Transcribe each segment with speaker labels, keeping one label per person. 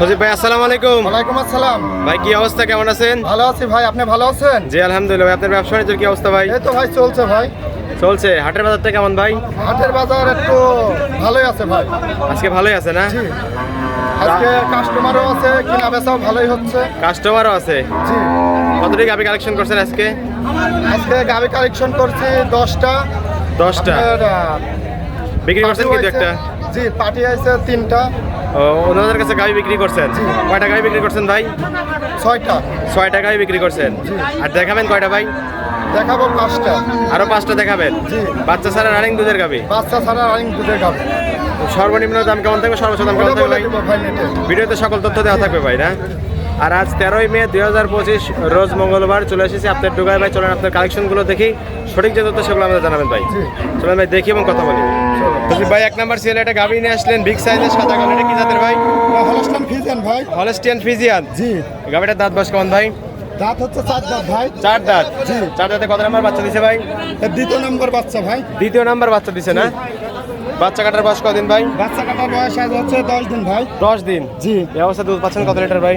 Speaker 1: সজীব ভাই আসসালামু আলাইকুম।
Speaker 2: ওয়ালাইকুম আসসালাম।
Speaker 1: ভাই কি অবস্থা? কেমন আছেন?
Speaker 2: ভালো আছি ভাই আপনি ভালো আছেন?
Speaker 1: জি আলহামদুলিল্লাহ ভাই আপনার ব্যবসা বাণিজ্যের কি অবস্থা ভাই?
Speaker 2: এই তো ভাই চলছে ভাই।
Speaker 1: চলছে। হাটের বাজারটা কেমন ভাই?
Speaker 2: হাটের বাজার একটু ভালোই আছে ভাই।
Speaker 1: আজকে ভালোই আছে না?
Speaker 2: আজকে কাস্টমারও আছে কিনা বেচাও ভালোই হচ্ছে।
Speaker 1: কাস্টমারও আছে?
Speaker 2: জি।
Speaker 1: কতটি গাবি কালেকশন করছেন আজকে?
Speaker 2: আজকে গাড়ি কালেকশন করছি দশটা।
Speaker 1: দশটা। বিক্রি করছেন কিন্তু একটা?
Speaker 2: জি পার্টি আছে তিনটা।
Speaker 1: ওনাদের কাছে গাড়ি বিক্রি করছেন? কয়টা গাড়ি বিক্রি করছেন ভাই?
Speaker 2: ছয়টা।
Speaker 1: ছয়টা গাড়ি বিক্রি করছেন। আর দেখাবেন কয়টা ভাই?
Speaker 2: দেখাবো পাঁচটা।
Speaker 1: আরও পাঁচটা দেখাবেন? বাচ্চা ছাড়া রানিং দুধের গাবি?
Speaker 2: বাচ্চা ছাড়া রানিং দুধের গাবি।
Speaker 1: সর্বনিম্ন দাম কেমন থাকবে? সর্বোচ্চ দাম কেমন থাকবে ভিডিওতে সকল তথ্য দেওয়া থাকবে ভাই না? আর আজ তেরোই মে দুই হাজার পঁচিশ রোজ মঙ্গলবার চলে এসেছি আপনার ডুগাই ভাই। চলেন আপনার কালেকশনগুলো দেখি। সঠিক যে তথ্য সেগুলো আমাদের জানাবেন ভাই। চলেন ভাই দেখি এবং কথা বলি। ভাই এক নাম্বার সিএল একটা গাভি নিয়ে আসলেন বিগ সাইজের সাদা কালার এটা কি জাতের ভাই?
Speaker 2: হলস্টান ফিজেন ভাই।
Speaker 1: হলস্টিয়ান ফিজিয়ান
Speaker 2: জি।
Speaker 1: গাভিটার দাঁত বয়স কেমন ভাই?
Speaker 2: দাঁত হচ্ছে চার দাঁত ভাই।
Speaker 1: চার দাঁত? চার দাঁতে কত নাম্বার বাচ্চা দিছে ভাই?
Speaker 2: দ্বিতীয় নম্বর বাচ্চা ভাই।
Speaker 1: দ্বিতীয় নাম্বার বাচ্চা দিছে না? বাচ্চা কাটার বয়স কদিন ভাই?
Speaker 2: বাচ্চা কাটার বয়স আজ হচ্ছে দশ দিন ভাই।
Speaker 1: দশ দিন?
Speaker 2: জি।
Speaker 1: এই অবস্থা দুধ পাচ্ছেন কত লিটার ভাই?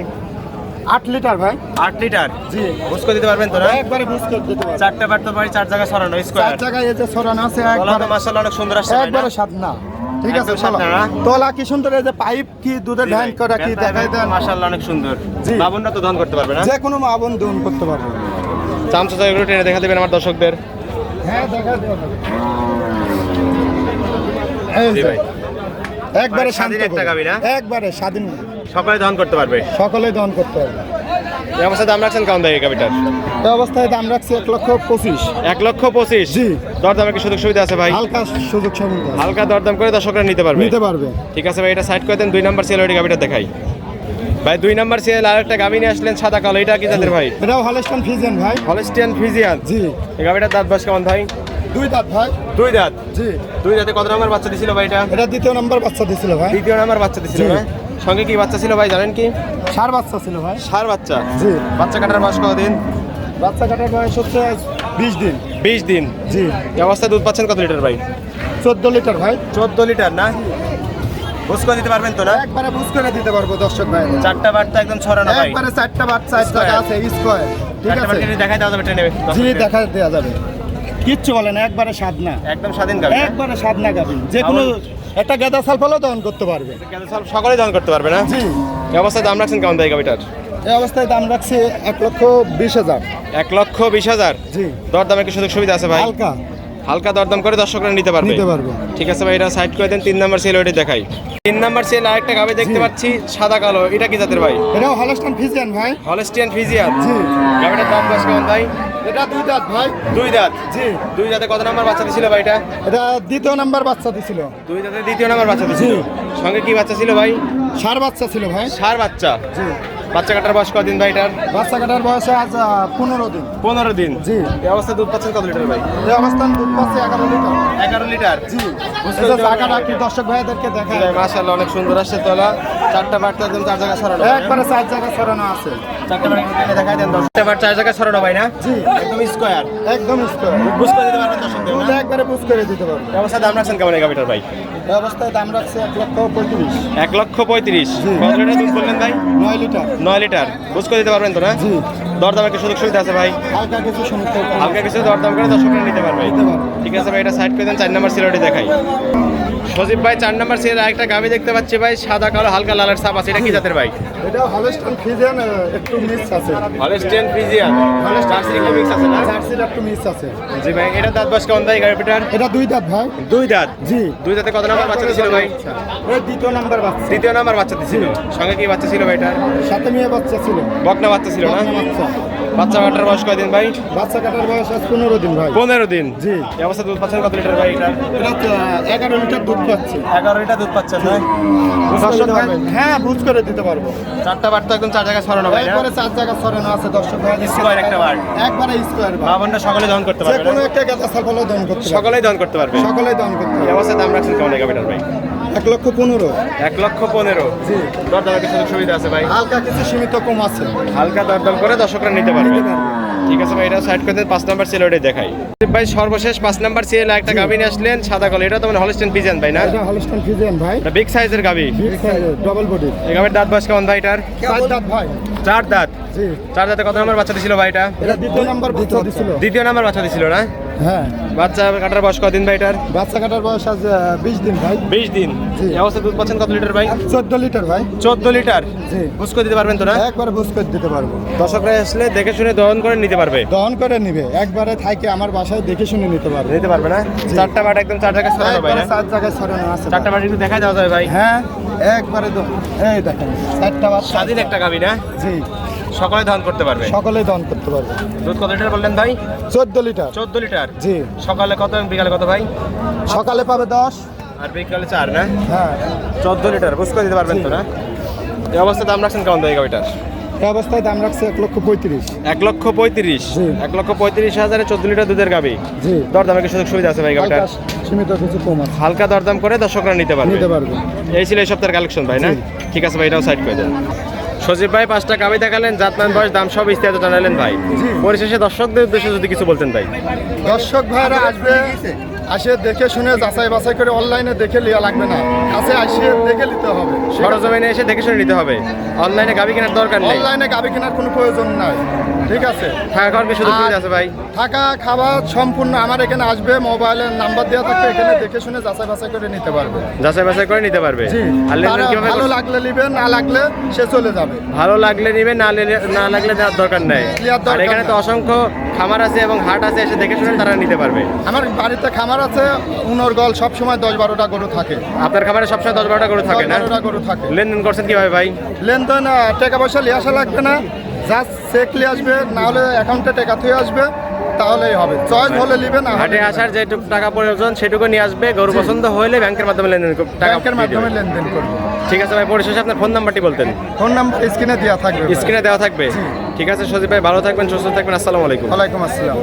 Speaker 2: আট লিটার ভাই।
Speaker 1: আট লিটার?
Speaker 2: জি।
Speaker 1: বুঝ করে দিতে পারবেন তো না?
Speaker 2: একবারে বুঝ করে দিতে পারব
Speaker 1: চারটা তো ভাই চার জায়গায় সরানো
Speaker 2: চার
Speaker 1: স্কোয়ার
Speaker 2: জায়গায় এই যে সরান আছে একবার
Speaker 1: মাশাআল্লাহ অনেক সুন্দর আসছে
Speaker 2: একবারে স্বাদ না। ঠিক আছে? তলা কি সুন্দর এই যে পাইপ কি দুধের করা কি দেখাই দেন?
Speaker 1: মাশাআল্লাহ অনেক সুন্দর। বাবুনরা তো ধান করতে পারবে না?
Speaker 2: যে কোনো মা বোন দোন করতে পারবে।
Speaker 1: চামচা এগুলো টেনে দেখা দেবেন আমার দর্শকদের।
Speaker 2: হ্যাঁ দেখা। একবারে শান্ত? একবারে স্বাধীন।
Speaker 1: সকালে ধান করতে পারবে?
Speaker 2: সকলে দন করতে পারবে।
Speaker 1: এই অবস্থায় দাম রাখছেন কেমন দেয় এই গাভিটার?
Speaker 2: এই অবস্থায় দাম রাখছে এক লক্ষ পঁচিশ।
Speaker 1: এক লক্ষ পঁচিশ?
Speaker 2: জি।
Speaker 1: দরদামে কি সুযোগ সুবিধা আছে ভাই?
Speaker 2: হালকা সুযোগ সুবিধা
Speaker 1: হালকা দরদাম করে দর্শকরা নিতে পারবে?
Speaker 2: নিতে পারবে।
Speaker 1: ঠিক আছে ভাই এটা সাইড করে দেন দুই নাম্বার সিএল ওই গাভিটা দেখাই। ভাই দুই নাম্বার সিএল আর একটা গাভি নিয়ে আসলেন সাদা কালো এটা কি জাতের ভাই?
Speaker 2: এটাও হলস্টন ফিজেন ভাই।
Speaker 1: হলস্টিয়ান ফিজিয়ান
Speaker 2: জি।
Speaker 1: এই গাভিটার দাঁত বয়স কেমন ভাই?
Speaker 2: দুই দাঁত ভাই।
Speaker 1: দুই দাঁত?
Speaker 2: জি।
Speaker 1: দুই দাঁতে কত নাম্বার বাচ্চা দিছিল ভাই এটা?
Speaker 2: এটা দ্বিতীয় নম্বর বাচ্চা দিছিল ভাই।
Speaker 1: দ্বিতীয় নাম্বার বাচ্চা দিছিল। না? সঙ্গে কি বাচ্চা ছিল ভাই জানেন কি?
Speaker 2: সার বাচ্চা ছিল ভাই।
Speaker 1: সার বাচ্চা?
Speaker 2: জি।
Speaker 1: বাচ্চা কাটার বয়স কতদিন?
Speaker 2: বাচ্চা কাটার বয়স হচ্ছে বিশ দিন।
Speaker 1: বিশ দিন?
Speaker 2: জি।
Speaker 1: এই অবস্থায় দুধ পাচ্ছেন কত লিটার ভাই?
Speaker 2: চোদ্দ লিটার ভাই।
Speaker 1: চোদ্দ লিটার না? বুঝ করে দিতে পারবেন তো না?
Speaker 2: একবারে বুঝ করে দিতে পারব দর্শক ভাই।
Speaker 1: চারটা বারটা একদম ছড়ানো ভাই।
Speaker 2: একবারে চারটা বাচ্চা আছে স্কোয়ার ঠিক আছে?
Speaker 1: দেখাই দেওয়া যাবে ট্রেনে
Speaker 2: জি দেখা দেওয়া যাবে। কিচ্ছু বলে না একবারে স্বাদ না।
Speaker 1: একদম স্বাধীন
Speaker 2: একবারে স্বাদ না গাবি যে কোনো একটা গাঁদা সাল ফলও দহন করতে পারবে।
Speaker 1: সকলেই দান করতে পারবে না?
Speaker 2: জি।
Speaker 1: এই অবস্থায় দাম রাখছেন কেমন দেয় গাড়িটার
Speaker 2: এই অবস্থায় দাম রাখছে এক লক্ষ বিশ হাজার।
Speaker 1: এক লক্ষ বিশ হাজার?
Speaker 2: জি।
Speaker 1: দরদামে কি সুযোগ সুবিধা আছে ভাই?
Speaker 2: হালকা।
Speaker 1: হালকা দরদাম করে দশ দর্শকরা নিতে পারবে।
Speaker 2: নিতে পারবে।
Speaker 1: ঠিক আছে ভাই এটা সাইড করে দেন তিন নাম্বার সেল ওইটা দেখাই। তিন নাম্বার সেল আরেকটা গাবে দেখতে পাচ্ছি সাদা কালো। এটা কি জাতের ভাই?
Speaker 2: এটা হলস্টন ফিজিয়ান ভাই।
Speaker 1: হলস্টিয়ান ফিজিয়ান
Speaker 2: জি।
Speaker 1: গাবিটার দাম বয়স কেমন ভাই?
Speaker 2: এটা দুই দাঁত ভাই।
Speaker 1: দুই দাঁত?
Speaker 2: জি।
Speaker 1: দুই দাঁতে কত নাম্বার বাচ্চা দিছিল ভাই এটা?
Speaker 2: এটা দ্বিতীয় নাম্বার বাচ্চা দিছিল।
Speaker 1: দুই দাঁতে দ্বিতীয় নাম্বার বাচ্চা দিছিল। সঙ্গে কি বাচ্চা ছিল ভাই?
Speaker 2: সার বাচ্চা ছিল ভাই।
Speaker 1: সার বাচ্চা।
Speaker 2: জি।
Speaker 1: বাচ্চা কাটার বয়স কদিন ভাই এটার?
Speaker 2: বাচ্চা কাটার বয়সে আজ পনেরো দিন।
Speaker 1: পনেরো দিন।
Speaker 2: জি।
Speaker 1: এই অবস্থায় দুধ পাচ্ছেন কত লিটার ভাই?
Speaker 2: এই অবস্থান দুধ পাচ্ছে এগারো লিটার।
Speaker 1: এগারো লিটার?
Speaker 2: জি। জায়গাটা কি দর্শক ভাইদেরকে দেখায়।
Speaker 1: মাশাআল্লাহ অনেক সুন্দর আসছে তোলা। চারটা বারটা একদম চার জায়গায় ছড়ানো।
Speaker 2: একবারে চার জায়গা ছড়ানো আছে।
Speaker 1: চারটা বার দেখাই দেন দশটা বার চার ছড়ানো ভাই না?
Speaker 2: জি।
Speaker 1: একদম স্কোয়ার
Speaker 2: একদম স্কোয়ার
Speaker 1: বুঝ করে দিতে পারবেন দর্শকদের
Speaker 2: একবারে বুঝ করে দিতে
Speaker 1: দাম রাখছেন কেমন এই ভাই?
Speaker 2: অবস্থায় দাম রাখছে এক লক্ষ পঁয়ত্রিশ।
Speaker 1: এক লক্ষ পঁয়ত্রিশ। কত লিটার দুধ বললেন ভাই?
Speaker 2: নয় লিটার।
Speaker 1: নয় লিটার। বুঝ করে দিতে পারবেন তো না? দরদামের কি সুযোগ সুবিধা আছে ভাই?
Speaker 2: হালকা কিছু
Speaker 1: হালকা কিছু দরদাম করে দর্শকরা নিতে পারবে। ঠিক আছে ভাই এটা সাইড করে দেন চার নাম্বার সিরিয়ালটি দেখাই। সজীব ভাই চার নাম্বার সিরিয়াল আরেকটা গাভি দেখতে পাচ্ছি ভাই সাদা কালো হালকা লালের ছাপ আছে। এটা কি জাতের ভাই?
Speaker 2: এটা হলস্টন ফিজিয়ান একটু মিক্স আছে।
Speaker 1: হলস্টিয়ান ফিজিয়ান জার্সি একটু মিক্স আছে না?
Speaker 2: জার্সির একটু মিক্স আছে।
Speaker 1: জি ভাই এটা দাঁত বয়স কেমন ভাই গাভিটার
Speaker 2: এটা দুই দাঁত ভাই।
Speaker 1: দুই দাঁত?
Speaker 2: জি।
Speaker 1: দুই দাঁতে কত নাম্বার বাচ্চা ছিল ভাই?
Speaker 2: এই দ্বিতীয় নাম্বার বাচ্চা।
Speaker 1: তৃতীয় নাম্বার বাচ্চা দিছিল। সঙ্গে কি বাচ্চা ছিল ভাই এটা?
Speaker 2: সাথে মেয়ে বাচ্চা ছিল।
Speaker 1: বকনা বাচ্চা ছিল না?
Speaker 2: বাচ্চা।
Speaker 1: বাচ্চা কাটার বয়স কয়দিন ভাই?
Speaker 2: বাচ্চা কাটার বয়স আজ পনেরো দিন ভাই।
Speaker 1: পনেরো দিন।
Speaker 2: জি।
Speaker 1: এই অবস্থা দুধ পাচ্ছেন কত লিটার ভাই এটা?
Speaker 2: এটা এগারো লিটার দুধ পাচ্ছে
Speaker 1: এগারো লিটার দুধ পাচ্ছেন না?
Speaker 2: হ্যাঁ বুঝ করে দিতে পারব।
Speaker 1: চারটা বার তো একদম চার জায়গায় ছড়ানো ভাই
Speaker 2: একবারে চার জায়গা সরানো আছে দর্শক ভাই
Speaker 1: একটা বার।
Speaker 2: একবারে স্কোয়ার
Speaker 1: মা বোনরা সকলে দহন করতে পারবে
Speaker 2: কোনো একটা সাফলও দহন করতে পারবে।
Speaker 1: সকলেই দহন করতে পারবে।
Speaker 2: সকলেই দহন করতে
Speaker 1: এই
Speaker 2: পারবে।
Speaker 1: অবস্থায় দাম রাখছেন কেমন এই ভাই?
Speaker 2: এক লক্ষ পনেরো।
Speaker 1: এক লক্ষ পনেরো।
Speaker 2: জি।
Speaker 1: দরদামের কিছু সুবিধা আছে ভাই?
Speaker 2: হালকা কিছু সীমিত কম আছে।
Speaker 1: হালকা দরদাম করে দর্শকরা নিতে পারবে। ঠিক আছে ভাই এটা সাইড করে দেন পাঁচ নাম্বার সিল ওটাই দেখাই। ভাই সর্বশেষ পাঁচ নাম্বার সেল একটা গাভী নিয়ে আসলেন সাদা কল এটা তো মানে হলিস্টেন পিজেন ভাই না?
Speaker 2: এটা হলস্টেন পিজেন ভাই।
Speaker 1: এটা বিগ সাইজের গাভি।
Speaker 2: ডবল বডি
Speaker 1: এই গাভীর দাঁত বয়স কেমন ভাই এটার?
Speaker 2: চার দাঁত ভাই।
Speaker 1: চার দাঁত?
Speaker 2: জি।
Speaker 1: চার দাঁতে কত নাম্বার বাচ্চা দিছিল ভাই এটা?
Speaker 2: এটা দ্বিতীয় নাম্বার বাচ্চা দিছিল।
Speaker 1: দ্বিতীয় নাম্বার বাচ্চা দিছিল না?
Speaker 2: হ্যাঁ।
Speaker 1: বাচ্চা কাটার বয়স কদিন ভাই এটার?
Speaker 2: বাচ্চা কাটার বয়স আজ বিশ দিন ভাই।
Speaker 1: বিশ দিন। অবস্থা দুধ পাচ্ছেন কত লিটার ভাই?
Speaker 2: চোদ্দ লিটার ভাই।
Speaker 1: চোদ্দ লিটার?
Speaker 2: জি।
Speaker 1: বুঝ করে দিতে পারবেন তো না
Speaker 2: একবারে বুঝ করে দিতে পারব।
Speaker 1: দর্শকরা আসলে দেখে শুনে দহন করে নিতে পারবে।
Speaker 2: দহন করে নিবে। একবারে থাকে আমার বাসায় দেখে শুনে নিতে পারবে।
Speaker 1: নিতে পারবে না? চারটা বাট একদম চার জায়গায় ছড়ানো ভাই না?
Speaker 2: চার জায়গায় ছড়ানো আছে
Speaker 1: চারটা বাট একটু দেখা যাওয়া যায় ভাই।
Speaker 2: হ্যাঁ একবারে এই দেখেন চারটা বাচ্চা
Speaker 1: স্বাধীন একটা গাবি না?
Speaker 2: জি।
Speaker 1: সকালে দহন করতে পারবে?
Speaker 2: সকলেই দহন করতে পারবে।
Speaker 1: দুধ কত লিটার বললেন ভাই?
Speaker 2: চোদ্দ লিটার।
Speaker 1: চোদ্দ লিটার?
Speaker 2: জি।
Speaker 1: সকালে কত এবং বিকালে কত ভাই?
Speaker 2: সকালে পাবে দশ।
Speaker 1: আর বিকালে চার না?
Speaker 2: হ্যাঁ।
Speaker 1: চোদ্দ লিটার বুঝ করে দিতে পারবেন তো না? এই অবস্থায় দাম রাখছেন কেমন এই গাবিটার
Speaker 2: এই অবস্থায় দাম রাখছে এক লক্ষ পঁয়ত্রিশ।
Speaker 1: এক লক্ষ পঁয়ত্রিশ। এক লক্ষ পঁয়ত্রিশ হাজারে চোদ্দ লিটার দুধের গাবি?
Speaker 2: জি।
Speaker 1: দরদামে কি সুযোগ সুবিধা আছে ভাই গাবিটার
Speaker 2: হালকা সীমিত কিছু কম আছে।
Speaker 1: হালকা দরদাম করে দর্শকরা নিতে পারবে।
Speaker 2: নিতে পারবে।
Speaker 1: এই ছিল এই সপ্তাহের কালেকশন ভাই না? ঠিক আছে ভাই এটাও সাইড করে দেন। সজীব ভাই পাঁচটা কাবি দেখালেন জাতমান বয়স দাম সব ইস্তেহাত জানালেন ভাই। পরিশেষে দর্শকদের উদ্দেশ্যে যদি কিছু বলতেন ভাই।
Speaker 2: দর্শক ভাইরা আসবে। আসে দেখে শুনে যাচাই বাছাই করে অনলাইনে দেখে লিয়া লাগবে না। কাছে আসিয়ে দেখে নিতে হবে।
Speaker 1: সরজমিনে এসে দেখে শুনে নিতে হবে। অনলাইনে গাবি কেনার দরকার নেই।
Speaker 2: অনলাইনে গাবি কেনার কোনো প্রয়োজন নাই। ঠিক আছে?
Speaker 1: থাকা খাওয়ার কি সুযোগ আছে ভাই?
Speaker 2: থাকা খাবার সম্পূর্ণ আমার এখানে আসবে মোবাইলের নাম্বার দেওয়া থাকবে এখানে দেখে শুনে যাচাই বাছাই করে নিতে পারবে।
Speaker 1: যাচাই বাছাই করে নিতে পারবে?
Speaker 2: ভালো লাগলে নিবে না লাগলে সে চলে যাবে।
Speaker 1: ভালো লাগলে নিবে না না লাগলে দেওয়ার দরকার নেই। আর এখানে তো অসংখ্য খামার আছে এবং হাট আছে এসে দেখে শুনে তারা নিতে পারবে।
Speaker 2: আমার বাড়িতে খামার আছে উনর গল সবসময় দশ বারোটা গরু থাকে।
Speaker 1: আপনার খামারে সবসময় দশ বারোটা করে থাকে না?
Speaker 2: বারোটা গরু থাকে।
Speaker 1: লেনদেন করছেন কীভাবে ভাই?
Speaker 2: লেনদেন আহ, টাকা পয়সা নিয়ে আসা লাগবে না। জাস্ট চেক নিয়ে আসবে না হলে অ্যাকাউন্টে টাকা থুয়ে আসবে তাহলেই হবে। চয়েস হলে নিবে না
Speaker 1: হাটে আসার যেটুকু টাকা প্রয়োজন সেটুকু নিয়ে আসবে। গরু পছন্দ হলে ব্যাংকের মাধ্যমে লেনদেন কর- টাকা
Speaker 2: ব্যাংকের
Speaker 1: দিয়ে
Speaker 2: মাধ্যমে
Speaker 1: দেবে।
Speaker 2: লেনদেন করবে
Speaker 1: ঠিক আছে ভাই পরিশেষে আপনার ফোন নাম্বারটি বলতেন।
Speaker 2: ফোন নাম্বার স্ক্রিনে দেওয়া থাকবে।
Speaker 1: স্ক্রিনে দেওয়া থাকবে। ঠিক আছে সজীব ভাই ভালো থাকবেন সুস্থ থাকবেন আসসালামু আলাইকুম।
Speaker 2: ওয়ালাইকুম আসসালাম।